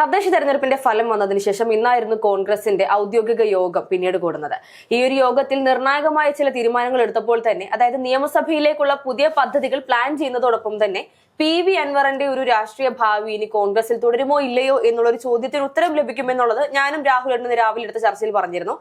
തദ്ദേശ തെരഞ്ഞെടുപ്പിന്റെ ഫലം വന്നതിന് ശേഷം ഇന്നായിരുന്നു കോൺഗ്രസിന്റെ ഔദ്യോഗിക യോഗം പിന്നീട് കൂടുന്നത്. ഈ ഒരു യോഗത്തിൽ നിർണായകമായ ചില തീരുമാനങ്ങൾ എടുത്തപ്പോൾ തന്നെ അതായത് നിയമസഭയിലേക്കുള്ള പുതിയ പദ്ധതികൾ പ്ലാൻ ചെയ്യുന്നതോടൊപ്പം തന്നെ പി വി അൻവറിന്റെ ഒരു രാഷ്ട്രീയ ഭാവി ഇനി കോൺഗ്രസിൽ തുടരുമോ ഇല്ലയോ എന്നുള്ള ഒരു ചോദ്യത്തിന് ഉത്തരം ലഭിക്കുമെന്നുള്ളത് ഞാനും രാഹുൽ ഇന്ന് രാവിലെ എടുത്ത ചർച്ചയിൽ പറഞ്ഞിരുന്നു.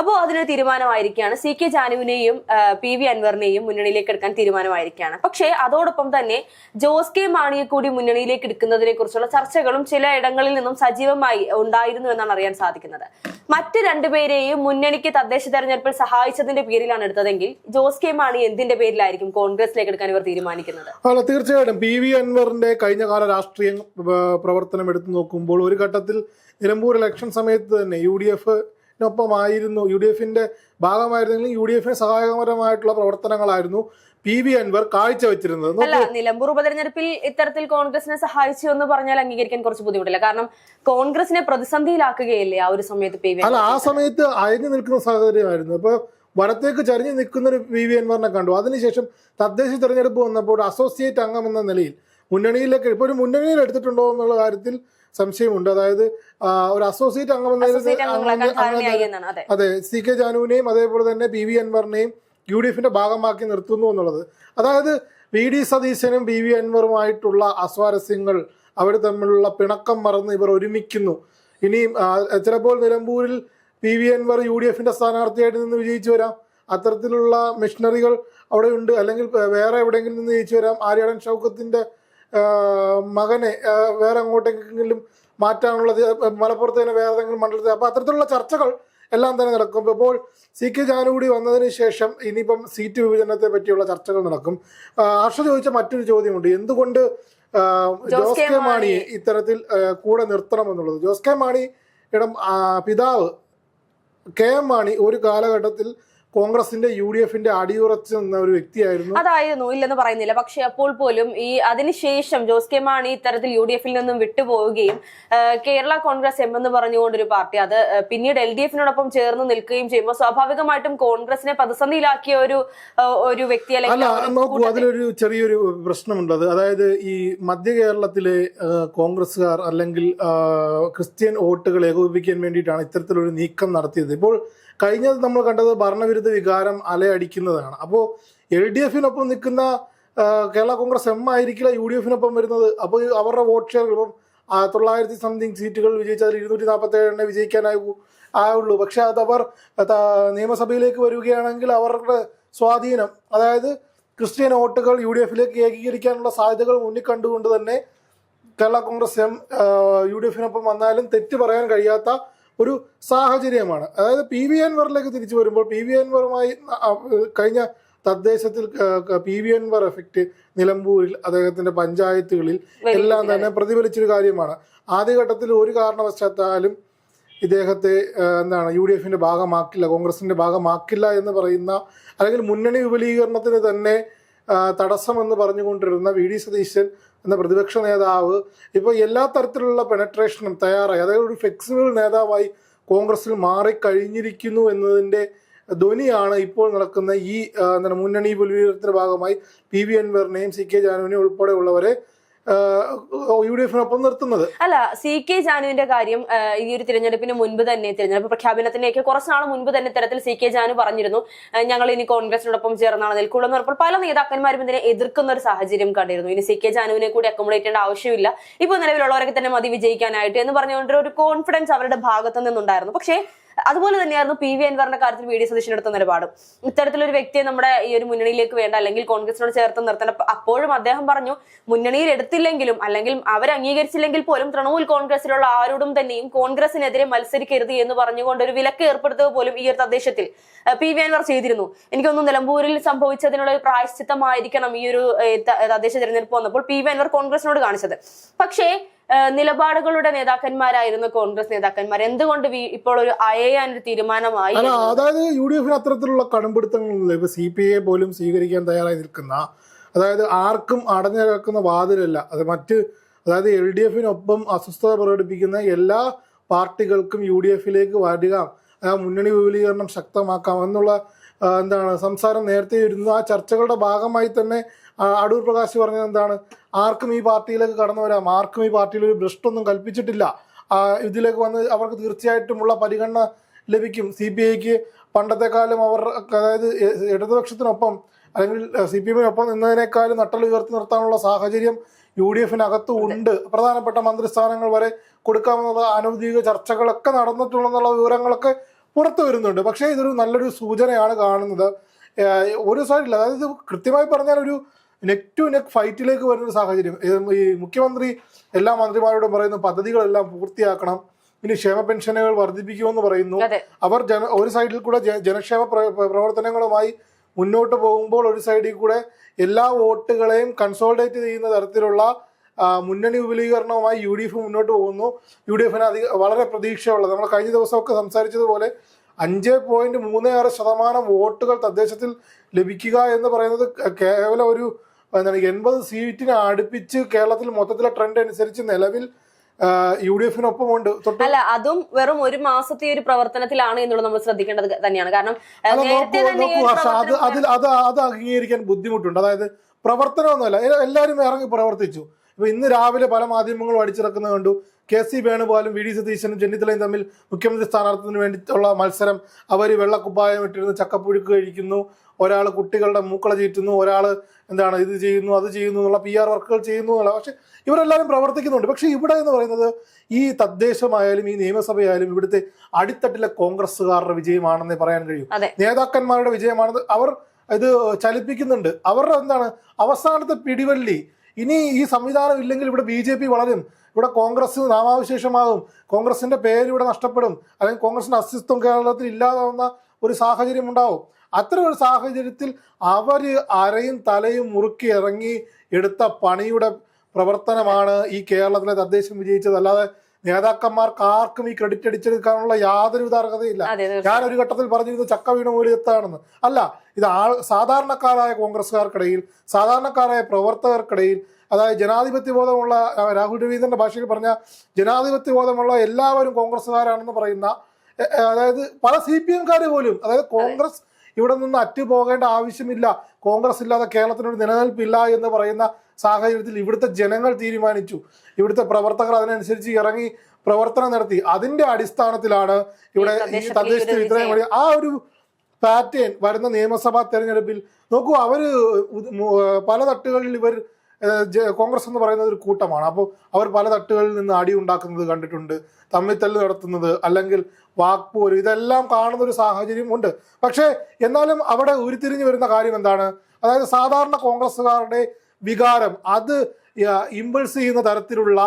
അപ്പോൾ അതിനൊരു തീരുമാനമായിരിക്കുകയാണ് സി കെ ജാനുവിനെയും പി വി അൻവറിനെയും മുന്നണിയിലേക്ക് എടുക്കാൻ തീരുമാനമായിരിക്കുകയാണ് പക്ഷേ അതോടൊപ്പം തന്നെ ജോസ് കെ മാണിയെ കൂടി മുന്നണിയിലേക്ക് എടുക്കുന്നതിനെ കുറിച്ചുള്ള ചർച്ചകളും ചില ഇടങ്ങളിൽ നിന്നും സജീവമായി ഉണ്ടായിരുന്നു എന്നാണ് അറിയാൻ സാധിക്കുന്നത്. മറ്റ് രണ്ടുപേരെയും മുന്നണിക്ക് തദ്ദേശ തെരഞ്ഞെടുപ്പിൽ സഹായിച്ചതിന്റെ പേരിലാണ് എടുത്തതെങ്കിൽ ജോസ് കെ മാണി എന്തിന്റെ പേരിലായിരിക്കും കോൺഗ്രസിലേക്ക് എടുക്കാൻ ഇവർ തീരുമാനിക്കുന്നത്? അല്ല തീർച്ചയായിട്ടും. പി വി അൻവറിന്റെ കഴിഞ്ഞകാല രാഷ്ട്രീയ പ്രവർത്തനം എടുത്തു നോക്കുമ്പോൾ ഒരു ഘട്ടത്തിൽ നിലമ്പൂർ ഇലക്ഷൻ സമയത്ത് തന്നെ യു ഡി എഫിനൊപ്പമായിരുന്നു യു ഡി എഫിന്റെ ഭാഗമായിരുന്നെങ്കിലും യു ഡി എഫിന് സഹായകരമായിട്ടുള്ള പ്രവർത്തനങ്ങളായിരുന്നു പി വി അൻവർ കാഴ്ചവെച്ചിരുന്നത്. അല്ല നിലമ്പൂർ ഉപതെരഞ്ഞെടുപ്പിൽ ഇത്തരത്തിൽ കോൺഗ്രസിനെ സഹായിച്ചു എന്ന് പറഞ്ഞാൽ അംഗീകരിക്കാൻ കുറച്ച് ബുദ്ധിമുട്ടില്ല. കാരണം കോൺഗ്രസിനെ പ്രതിസന്ധിയിലാക്കുകയല്ലേ ആ ഒരു സമയത്ത് പി വി അല്ല ആ സമയത്ത് അയഞ്ഞു നിൽക്കുന്ന സാഹചര്യമായിരുന്നു. ഇപ്പൊ വടത്തേക്ക് ചരിഞ്ഞു നിൽക്കുന്ന ഒരു പി വി അൻവറിനെ കണ്ടു. അതിനുശേഷം തദ്ദേശ തെരഞ്ഞെടുപ്പ് വന്നപ്പോൾ അസോസിയേറ്റ് അംഗം എന്ന നിലയിൽ മുന്നണിയിലേക്ക് ഇപ്പോൾ ഒരു മുന്നണിയിൽ എടുത്തിട്ടുണ്ടോ എന്നുള്ള കാര്യത്തിൽ സംശയമുണ്ട്. അതായത് ഒരു അസോസിയേറ്റ് അംഗം അതെ. സി കെ ജാനുവിനെയും അതേപോലെ തന്നെ പി വി അൻവറിനെയും യു ഡി എഫിന്റെ ഭാഗമാക്കി നിർത്തുന്നു എന്നുള്ളത്. അതായത് വി ഡി സതീശനും പി വി അൻവറുമായിട്ടുള്ള അസ്വാരസ്യങ്ങൾ അവർ തമ്മിലുള്ള പിണക്കം മറന്ന് ഇവർ ഒരുമിക്കുന്നു. ഇനിയും ചിലപ്പോൾ നിലമ്പൂരിൽ P V Anvar U D എഫിന്റെ സ്ഥാനാർത്ഥിയായിട്ട് നിന്ന് വിജയിച്ചു വരാം. അത്തരത്തിലുള്ള മെഷീനറികൾ അവിടെ ഉണ്ട് അല്ലെങ്കിൽ വേറെ എവിടെയെങ്കിലും നിന്ന് ജയിച്ചു വരാം. ആര്യാടൻ ഷൗക്കത്തിന്റെ മകനെ വേറെ എങ്ങോട്ടെങ്കിലും മാറ്റാനുള്ളത് മലപ്പുറത്ത് തന്നെ വേറെ ഏതെങ്കിലും മണ്ഡലത്തിൽ. അപ്പോൾ അത്തരത്തിലുള്ള ചർച്ചകൾ എല്ലാം തന്നെ നടക്കും. ഇപ്പോൾ സി കെ ജാനുകൂടി വന്നതിന് ശേഷം ഇനിയിപ്പം സീറ്റ് വിഭജനത്തെ പറ്റിയുള്ള ചർച്ചകൾ നടക്കും. ഹർഷ ചോദിച്ച മറ്റൊരു ചോദ്യമുണ്ട്. എന്തുകൊണ്ട് ജോസ് കെ മാണിയെ? ഇത്തരത്തിൽ കൂടെ നിർത്തണം എന്നുള്ളത്? ജോസ് കെ മാണിയുടെ പിതാവ് കെ എം മാണി ഒരു കാലഘട്ടത്തിൽ കോൺഗ്രസിന്റെ യു ഡി എഫിന്റെ അടിയുറച്ച് നിന്ന ഒരു വ്യക്തിയായിരുന്നു. അതായിരുന്നു ഇല്ലെന്ന് പറയുന്നില്ല. പക്ഷെ അപ്പോൾ പോലും ഈ അതിനുശേഷം ജോസ് കെ മാണി ഇത്തരത്തിൽ യു ഡി എഫിൽ നിന്നും വിട്ടുപോവുകയും കേരള കോൺഗ്രസ് എം എന്ന് പറഞ്ഞുകൊണ്ടൊരു പാർട്ടി അത് പിന്നീട് എൽ ഡി എഫിനോടൊപ്പം ചേർന്ന് നിൽക്കുകയും ചെയ്യുമ്പോൾ സ്വാഭാവികമായിട്ടും കോൺഗ്രസിനെ പ്രതിസന്ധിയിലാക്കിയ ഒരു ഒരു വ്യക്തി അല്ലെങ്കിൽ നോക്കൂ അതിലൊരു ചെറിയൊരു പ്രശ്നമുണ്ടത് അതായത് ഈ മധ്യ കേരളത്തിലെ കോൺഗ്രസുകാർ കോൺഗ്രസ്സുകാർ അല്ലെങ്കിൽ ക്രിസ്ത്യൻ വോട്ടുകൾ ഏകോപിപ്പിക്കാൻ വേണ്ടിയിട്ടാണ് ഇത്തരത്തിലൊരു നീക്കം നടത്തിയത്. ഇപ്പോൾ കഴിഞ്ഞത് നമ്മൾ കണ്ടത് ഭരണവിരുദ്ധ വികാരം അലയടിക്കുന്നതാണ്. അപ്പോൾ എൽ ഡി എഫിനൊപ്പം നിൽക്കുന്ന കേരള കോൺഗ്രസ് എം ആയിരിക്കില്ല യു ഡി എഫിനൊപ്പം വരുന്നത്. അപ്പോൾ അവരുടെ വോട്ട് ഷെയർ ഇപ്പം തൊള്ളായിരത്തി സംതിങ് സീറ്റുകൾ വിജയിച്ച് അതിൽ ഇരുന്നൂറ്റി നാൽപ്പത്തി ഏഴെണ്ണേ വിജയിക്കാനാകൂ ആവുള്ളൂ പക്ഷേ അതവർ നിയമസഭയിലേക്ക് വരികയാണെങ്കിൽ അവരുടെ സ്വാധീനം അതായത് ക്രിസ്ത്യൻ വോട്ടുകൾ യു ഡി എഫിലേക്ക് ഏകീകരിക്കാനുള്ള സാധ്യതകൾ മുന്നിൽ കണ്ടുകൊണ്ട് തന്നെ Kerala Congress M U D എഫിനൊപ്പം വന്നാലും തെറ്റ് പറയാൻ കഴിയാത്ത ഒരു സാഹചര്യമാണ്. അതായത് പി വി അൻവറിലേക്ക് തിരിച്ചു വരുമ്പോൾ പി വി അൻവറുമായി കഴിഞ്ഞ തദ്ദേശത്തിൽ പി വി അൻവർ എഫക്റ്റ് നിലമ്പൂരിൽ അദ്ദേഹത്തിന്റെ പഞ്ചായത്തുകളിൽ എല്ലാം തന്നെ പ്രതിഫലിച്ചൊരു കാര്യമാണ്. ആദ്യഘട്ടത്തിൽ ഒരു കാരണവശത്താലും ഇദ്ദേഹത്തെ എന്താണ് യു ഡി എഫിന്റെ ഭാഗമാക്കില്ല കോൺഗ്രസിന്റെ ഭാഗമാക്കില്ല എന്ന് പറയുന്ന അല്ലെങ്കിൽ മുന്നണി വിപുലീകരണത്തിന് തന്നെ തടസ്സമെന്ന് പറഞ്ഞുകൊണ്ടിരുന്ന വി ഡി സതീശൻ എന്ന പ്രതിപക്ഷ നേതാവ് ഇപ്പോൾ എല്ലാ തരത്തിലുള്ള പെനട്രേഷനും തയ്യാറായി. അതായത് ഒരു ഫ്ലെക്സിബിൾ നേതാവായി കോൺഗ്രസിൽ മാറിക്കഴിഞ്ഞിരിക്കുന്നു എന്നതിന്റെ ധ്വനിയാണ് ഇപ്പോൾ നടക്കുന്ന ഈ എന്താണ് മുന്നണി പുലിവീരത്തിന്റെ ഭാഗമായി പി വി അൻവറിനെയും സി കെ ജാനുവിനെയും ഉൾപ്പെടെയുള്ളവരെ നിർത്തുന്നത്. അല്ല സി കെ ജാനുവിന്റെ കാര്യം ഈ ഒരു തിരഞ്ഞെടുപ്പിന് മുൻപ് തന്നെ തിരഞ്ഞെടുപ്പ് പ്രഖ്യാപനത്തിനൊക്കെ കുറച്ച് നാൾ മുൻപ് തന്നെ ഇത്തരത്തിൽ സി കെ ജാനു പറഞ്ഞിരുന്നു. ഞങ്ങൾ ഇനി കോൺഗ്രസിനോടൊപ്പം ചേർന്നാണ് നിൽക്കുള്ളൂ എന്ന് പറഞ്ഞപ്പോൾ പല നേതാക്കന്മാരും ഇതിനെ എതിർക്കുന്ന ഒരു സാഹചര്യം കണ്ടിരുന്നു. ഇനി സി കെ ജാനുവിനെ കൂടി അക്കോമഡേറ്റ് ചെയ്യേണ്ട ആവശ്യമില്ല. ഇപ്പോൾ നിലവിലുള്ളവരൊക്കെ തന്നെ മതി വിജയിക്കാനായിട്ട് എന്ന് പറഞ്ഞുകൊണ്ട് ഒരു കോൺഫിഡൻസ് അവരുടെ ഭാഗത്തു നിന്നുണ്ടായിരുന്നു. പക്ഷേ അതുപോലെ തന്നെയായിരുന്നു പി വി അൻവറിന്റെ കാര്യത്തിൽ വി ഡി സതീശൻ എടുത്ത നിലപാടും. ഇത്തരത്തിലൊരു വ്യക്തിയെ നമ്മുടെ ഈ ഒരു മുന്നണിയിലേക്ക് വേണ്ട അല്ലെങ്കിൽ കോൺഗ്രസിനോട് ചേർത്ത് നിർത്തേണ്ട അപ്പോഴും അദ്ദേഹം പറഞ്ഞു മുന്നണിയിൽ എടുത്തില്ലെങ്കിലും അല്ലെങ്കിൽ അവർ അംഗീകരിച്ചില്ലെങ്കിൽ പോലും തൃണമൂൽ കോൺഗ്രസിലുള്ള ആരോടും തന്നെയും കോൺഗ്രസിനെതിരെ മത്സരിക്കരുത് എന്ന് പറഞ്ഞുകൊണ്ട് ഒരു വിലക്ക് ഏർപ്പെടുത്തുക പോലും ഈ ഒരു തദ്ദേശത്തിൽ പി വി അൻവർ ചെയ്തിരുന്നു. എനിക്കൊന്നും നിലമ്പൂരിൽ സംഭവിച്ചതിനുള്ള ഒരു പ്രായശ്ചിത്തമായിരിക്കണം ഈ ഒരു തദ്ദേശ തിരഞ്ഞെടുപ്പ് വന്നപ്പോൾ പി വി അൻവർ കോൺഗ്രസിനോട് കാണിച്ചത്. പക്ഷേ നിലപാടുകളുടെ നേതാക്കന്മാരായിരുന്നു കോൺഗ്രസ് നേതാക്കന്മാർ. എന്തുകൊണ്ട് ഇപ്പോൾ ഒരു അയയാൻ ഒരു തീരുമാനമായി അതായത് യു ഡി എഫിന് അത്തരത്തിലുള്ള കടുംപിടുത്തങ്ങളില്ല ഇപ്പൊ സി പി ഐ പോലും സ്വീകരിക്കാൻ തയ്യാറായി നിൽക്കുന്ന അതായത് ആർക്കും അടഞ്ഞു കിടക്കുന്ന വാതിലല്ല. അത് മറ്റ് അതായത് എൽ ഡി എഫിനൊപ്പം അസ്വസ്ഥത പ്രകടിപ്പിക്കുന്ന എല്ലാ പാർട്ടികൾക്കും യു ഡി എഫിലേക്ക് വരിക അതായത് മുന്നണി വിപുലീകരണം ശക്തമാക്കാം എന്നുള്ള എന്താണ് സംസാരം നേരത്തെ ഇരുന്നു ആ ചർച്ചകളുടെ ഭാഗമായി തന്നെ അടൂർ പ്രകാശ് പറഞ്ഞത് എന്താണ്? ആർക്കും ഈ പാർട്ടിയിലേക്ക് കടന്നു വരാം. ആർക്കും ഈ പാർട്ടിയിൽ ഒരു ഭ്രഷ്ടൊന്നും കൽപ്പിച്ചിട്ടില്ല. ഇതിലേക്ക് വന്ന് അവർക്ക് തീർച്ചയായിട്ടുമുള്ള പരിഗണന ലഭിക്കും. സി പി ഐക്ക് പണ്ടത്തെക്കാലം അവർ അതായത് ഇടതുപക്ഷത്തിനൊപ്പം അല്ലെങ്കിൽ സി പി എമ്മിനൊപ്പം നിന്നതിനേക്കാളും നട്ടൽ ഉയർത്തി നിർത്താനുള്ള സാഹചര്യം യു ഡി എഫിനകത്തും ഉണ്ട്. പ്രധാനപ്പെട്ട മന്ത്രിസ്ഥാനങ്ങൾ വരെ കൊടുക്കാമെന്നുള്ള അനൗദ്യോഗിക ചർച്ചകളൊക്കെ നടന്നിട്ടുണ്ടെന്നുള്ള വിവരങ്ങളൊക്കെ പുറത്തു വരുന്നുണ്ട്. പക്ഷേ ഇതൊരു നല്ലൊരു സൂചനയാണ് കാണുന്നത്. ഒരു സൈഡിൽ അതായത് കൃത്യമായി പറഞ്ഞാൽ ഒരു നെക്ക് ടു നെക്ക് ഫൈറ്റിലേക്ക് വരുന്ന ഒരു സാഹചര്യം. ഈ മുഖ്യമന്ത്രി എല്ലാ മന്ത്രിമാരോടും പറയുന്ന പദ്ധതികളെല്ലാം പൂർത്തിയാക്കണം ഇനി ക്ഷേമ പെൻഷനുകൾ വർദ്ധിപ്പിക്കുമെന്ന് പറയുന്നു. അവർ ജന ഒരു സൈഡിൽ കൂടെ ജനക്ഷേമ പ്ര- പ്ര- പ്രവർത്തനങ്ങളുമായി മുന്നോട്ട് പോകുമ്പോൾ ഒരു സൈഡിൽ കൂടെ എല്ലാ വോട്ടുകളെയും കൺസോൾഡേറ്റ് ചെയ്യുന്ന തരത്തിലുള്ള മുന്നണി വിപുലീകരണവുമായി യു ഡി എഫ് മുന്നോട്ട് പോകുന്നു. യു ഡി എഫിന് അധിക വളരെ പ്രതീക്ഷയുള്ളത്. നമ്മൾ കഴിഞ്ഞ ദിവസമൊക്കെ സംസാരിച്ചതുപോലെ അഞ്ച് പോയിന്റ് മൂന്ന് ആറ് ശതമാനം വോട്ടുകൾ തദ്ദേശത്തിൽ ലഭിക്കുക എന്ന് പറയുന്നത് കേവലം ഒരു എന്താണ് എൺപത് സീറ്റിനെ അടുപ്പിച്ച് കേരളത്തിൽ മൊത്തത്തിലെ ട്രെൻഡ് അനുസരിച്ച് നിലവിൽ യു ഡി എഫിനൊപ്പമുണ്ട് അല്ല അതും വെറും ഒരു മാസത്തെ ഒരു പ്രവർത്തനത്തിലാണ് എന്നുള്ളത് നമ്മൾ ശ്രദ്ധിക്കേണ്ടത് തന്നെയാണ്. കാരണം അതിൽ അത് അത് അംഗീകരിക്കാൻ ബുദ്ധിമുട്ടുണ്ട്. അതായത് പ്രവർത്തനമൊന്നുമല്ല. എല്ലാവരും ഇറങ്ങി പ്രവർത്തിച്ചു. ഇപ്പൊ ഇന്ന് രാവിലെ പല മാധ്യമങ്ങളും അടിച്ചിറക്കുന്നത് കണ്ടു. കെ സി വേണുപാലും വി ഡി സതീശനും ചെന്നിത്തലയും തമ്മിൽ മുഖ്യമന്ത്രി സ്ഥാനാർത്ഥിന് വേണ്ടിയിട്ടുള്ള മത്സരം. അവർ വെള്ളക്കുപ്പായം ഇട്ടിരുന്ന് ചക്കപ്പുഴുക്ക് കഴിക്കുന്നു. ഒരാൾ കുട്ടികളുടെ മൂക്കളെ ചീറ്റുന്നു ഒരാൾ എന്താണ് ഇത് ചെയ്യുന്നു അത് ചെയ്യുന്നു എന്നുള്ള പി ആർ വർക്കുകൾ ചെയ്യുന്നു എന്നുള്ള പക്ഷെ ഇവരെല്ലാവരും പ്രവർത്തിക്കുന്നുണ്ട്. പക്ഷേ ഇവിടെ എന്ന് പറയുന്നത് ഈ തദ്ദേശമായാലും ഈ നിയമസഭയായാലും ഇവിടുത്തെ അടിത്തട്ടിലെ കോൺഗ്രസ്സുകാരുടെ വിജയമാണെന്നേ പറയാൻ കഴിയും. നേതാക്കന്മാരുടെ വിജയമാണെന്ന് അവർ ഇത് ചലിപ്പിക്കുന്നുണ്ട്. അവരുടെ എന്താണ് അവസാനത്തെ പിടിവള്ളി. ഇനി ഈ സംവിധാനം ഇല്ലെങ്കിൽ ഇവിടെ ബി ജെ പി വളരും. ഇവിടെ കോൺഗ്രസ് നാമാവശേഷമാകും. കോൺഗ്രസിന്റെ പേര് ഇവിടെ നഷ്ടപ്പെടും. അല്ലെങ്കിൽ കോൺഗ്രസിന്റെ അസ്തിത്വം കേരളത്തിൽ ഇല്ലാതാവുന്ന ഒരു സാഹചര്യം ഉണ്ടാവും. അത്തരം ഒരു സാഹചര്യത്തിൽ അവർ അരയും തലയും മുറുക്കി ഇറങ്ങി എടുത്ത പണിയുടെ പ്രവർത്തനമാണ് ഈ കേരളത്തിലെ തദ്ദേശം വിജയിച്ചത്. അല്ലാതെ നേതാക്കന്മാർക്ക് ആർക്കും ഈ ക്രെഡിറ്റ് അടിച്ചെടുക്കാനുള്ള യാതൊരുവിധ അർഹതയില്ല ഞാൻ ഒരു ഘട്ടത്തിൽ പറഞ്ഞിരുന്നു ചക്ക വീണ മൂല്യത്താണെന്ന് അല്ല ഇത് ആൾ സാധാരണക്കാരായ കോൺഗ്രസ്സുകാർക്കിടയിൽ സാധാരണക്കാരായ പ്രവർത്തകർക്കിടയിൽ അതായത് ജനാധിപത്യ ബോധമുള്ള രാഹുൽ രവീന്ദ്രന്റെ ഭാഷയിൽ പറഞ്ഞ ജനാധിപത്യ ബോധമുള്ള എല്ലാവരും കോൺഗ്രസ്സുകാരാണെന്ന് പറയുന്ന അതായത് പല സി പി എംകാർ പോലും അതായത് കോൺഗ്രസ് ഇവിടെ നിന്ന് അറ്റു പോകേണ്ട ആവശ്യമില്ല. കോൺഗ്രസ് ഇല്ലാതെ കേരളത്തിനൊരു നിലനിൽപ്പില്ല എന്ന് പറയുന്ന സാഹചര്യത്തിൽ ഇവിടുത്തെ ജനങ്ങൾ തീരുമാനിച്ചു. ഇവിടുത്തെ പ്രവർത്തകർ അതിനനുസരിച്ച് ഇറങ്ങി പ്രവർത്തനം നടത്തി. അതിന്റെ അടിസ്ഥാനത്തിലാണ് ഇവിടെ ഈ തദ്ദേശത്തിൽ ഈ ഇത്രയും വലിയ ആ ഒരു പാറ്റേൺ വരുന്ന നിയമസഭാ തെരഞ്ഞെടുപ്പിൽ നോക്കൂ അവർ പല തട്ടുകളിൽ ഇവർ കോൺഗ്രസ് എന്ന് പറയുന്നത് ഒരു കൂട്ടമാണ്. അപ്പോൾ അവർ പല തട്ടുകളിൽ നിന്ന് അടി ഉണ്ടാക്കുന്നത് കണ്ടിട്ടുണ്ട് തമ്മിത്തല്ല് നടത്തുന്നത് അല്ലെങ്കിൽ വാക്പോര് ഇതെല്ലാം കാണുന്ന ഒരു സാഹചര്യം ഉണ്ട് പക്ഷേ എന്നാലും അവിടെ ഉരുത്തിരിഞ്ഞു വരുന്ന കാര്യം എന്താണ്? അതായത് സാധാരണ കോൺഗ്രസ്സുകാരുടെ വികാരം അത് ഇമ്പൾസ് ചെയ്യുന്ന തരത്തിലുള്ള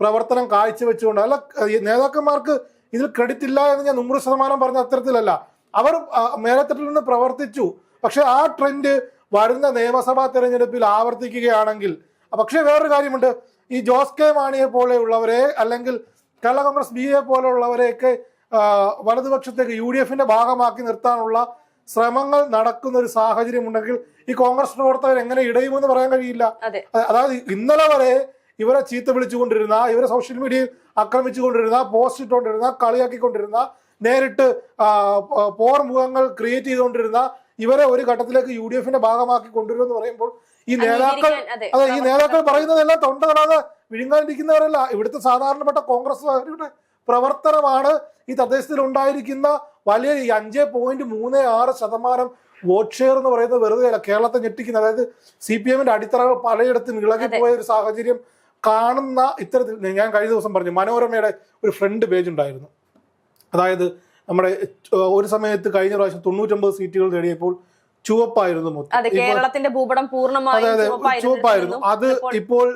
പ്രവർത്തനം കാഴ്ചവെച്ചുകൊണ്ട് അല്ല നേതാക്കന്മാർക്ക് ഇതിൽ ക്രെഡിറ്റ് ഇല്ല എന്ന് ഞാൻ നൂറ് ശതമാനം പറഞ്ഞ അത്തരത്തിലല്ല. അവർ മേലത്തട്ടിൽ നിന്ന് പ്രവർത്തിച്ചു. പക്ഷെ ആ ട്രെൻഡ് വരുന്ന നിയമസഭാ തെരഞ്ഞെടുപ്പിൽ ആവർത്തിക്കുകയാണെങ്കിൽ പക്ഷേ വേറൊരു കാര്യമുണ്ട്. ഈ ജോസ് കെ മാണിയെ പോലെയുള്ളവരെ അല്ലെങ്കിൽ കേരള കോൺഗ്രസ് ബി എ പോലെയുള്ളവരെയൊക്കെ വലതുപക്ഷത്തേക്ക് യു ഡി എഫിന്റെ ഭാഗമാക്കി നിർത്താനുള്ള ശ്രമങ്ങൾ നടക്കുന്ന ഒരു സാഹചര്യം ഉണ്ടെങ്കിൽ ഈ കോൺഗ്രസ് പ്രവർത്തകർ എങ്ങനെ ഇടയുമെന്ന് പറയാൻ കഴിയില്ല. അതെ. അതായത് ഇന്നലെ വരെ ഇവരെ ചീത്ത വിളിച്ചുകൊണ്ടിരുന്ന ഇവരെ സോഷ്യൽ മീഡിയയിൽ ആക്രമിച്ചുകൊണ്ടിരുന്ന പോസ്റ്റ് ഇട്ടുകൊണ്ടിരുന്ന കളിയാക്കിക്കൊണ്ടിരുന്ന നേരിട്ട് പോർ മുഖങ്ങൾ ക്രിയേറ്റ് ചെയ്തുകൊണ്ടിരുന്ന ഇവരെ ഒരു ഘട്ടത്തിലേക്ക് യു ഡി എഫിന്റെ ഭാഗമാക്കി കൊണ്ടുവരുമെന്ന് പറയുമ്പോൾ ഈ നേതാക്കൾ അതെ, ഈ നേതാക്കൾ പറയുന്നതെല്ലാം തൊണ്ട തൊടാതെ വിഴുങ്ങാനിരിക്കുന്നവരല്ല. ഇവിടുത്തെ സാധാരണപ്പെട്ട കോൺഗ്രസ്സുകാരുടെ പ്രവർത്തനമാണ് ഈ തദ്ദേശത്തിൽ ഉണ്ടായിരിക്കുന്ന വലിയ ഈ അഞ്ച് പോയിന്റ് മൂന്ന് ആറ് ശതമാനം വോട്ട് ഷെയർ എന്ന് പറയുന്നത് വെറുതെ അല്ല കേരളത്തെ ഞെട്ടിക്കുന്ന അതായത് സി പി എമ്മിന്റെ അടിത്തറകൾ പലയിടത്തും ഇളകിപ്പോയ ഒരു സാഹചര്യം കാണുന്ന ഇത്തരത്തിൽ ഞാൻ കഴിഞ്ഞ ദിവസം പറഞ്ഞു മനോരമയുടെ ഒരു ഫ്രണ്ട് പേജ് ഉണ്ടായിരുന്നു. അതായത് നമ്മുടെ ഒരു സമയത്ത് കഴിഞ്ഞ പ്രാവശ്യം തൊണ്ണൂറ്റൊമ്പത് സീറ്റുകൾ നേടിയപ്പോൾ ചുവപ്പായിരുന്നു മൊത്തം. അതെ കേരളത്തിന്റെ ഭൂപടം പൂർണമായും ചുവപ്പായിരുന്നു. അത് ഇപ്പോൾ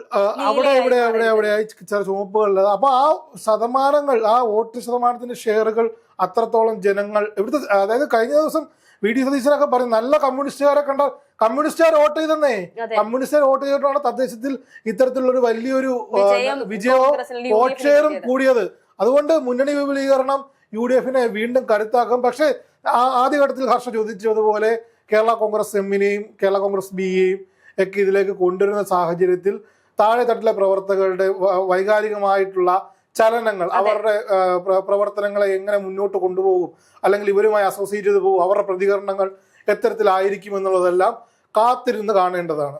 അവിടെ ഇവിടെ അവിടെ എവിടെയായി ചില ചുവപ്പുകളിൽ അപ്പൊ ആ ശതമാനങ്ങൾ ആ വോട്ട് ശതമാനത്തിന്റെ ഷെയറുകൾ അത്രത്തോളം ജനങ്ങൾ ഇവിടുത്തെ അതായത് കഴിഞ്ഞ ദിവസം വി ഡി സതീശനൊക്കെ പറയും നല്ല കമ്മ്യൂണിസ്റ്റുകാരെ കണ്ട കമ്മ്യൂണിസ്റ്റുകാർ വോട്ട് ചെയ്തെന്നേ. കമ്മ്യൂണിസ്റ്റുകാർ വോട്ട് ചെയ്തിട്ടാണ് തദ്ദേശത്തിൽ ഇത്തരത്തിലുള്ള ഒരു വലിയൊരു വിജയവും വോട്ട് ഷെയറും കൂടിയത്. അതുകൊണ്ട് മുന്നണി വിപുലീകരണം യു ഡി എഫിനെ വീണ്ടും കരുത്താക്കും. പക്ഷേ ആ- ആദ്യഘട്ടത്തിൽ ഹർഷ ചോദിച്ചതുപോലെ കേരള കോൺഗ്രസ് എമ്മിനെയും കേരള കോൺഗ്രസ് ബിയെയും ഒക്കെ ഇതിലേക്ക് കൊണ്ടുവരുന്ന സാഹചര്യത്തിൽ താഴെ തട്ടിലെ പ്രവർത്തകരുടെ വൈകാരികമായിട്ടുള്ള ചലനങ്ങൾ അവരുടെ പ്രവർത്തനങ്ങളെ എങ്ങനെ മുന്നോട്ട് കൊണ്ടുപോകും അല്ലെങ്കിൽ ഇവരുമായി അസോസിയേറ്റ് ചെയ്ത് പോകും അവരുടെ പ്രതികരണങ്ങൾ എത്തരത്തിലായിരിക്കും എന്നുള്ളതെല്ലാം കാത്തിരുന്ന് കാണേണ്ടതാണ്.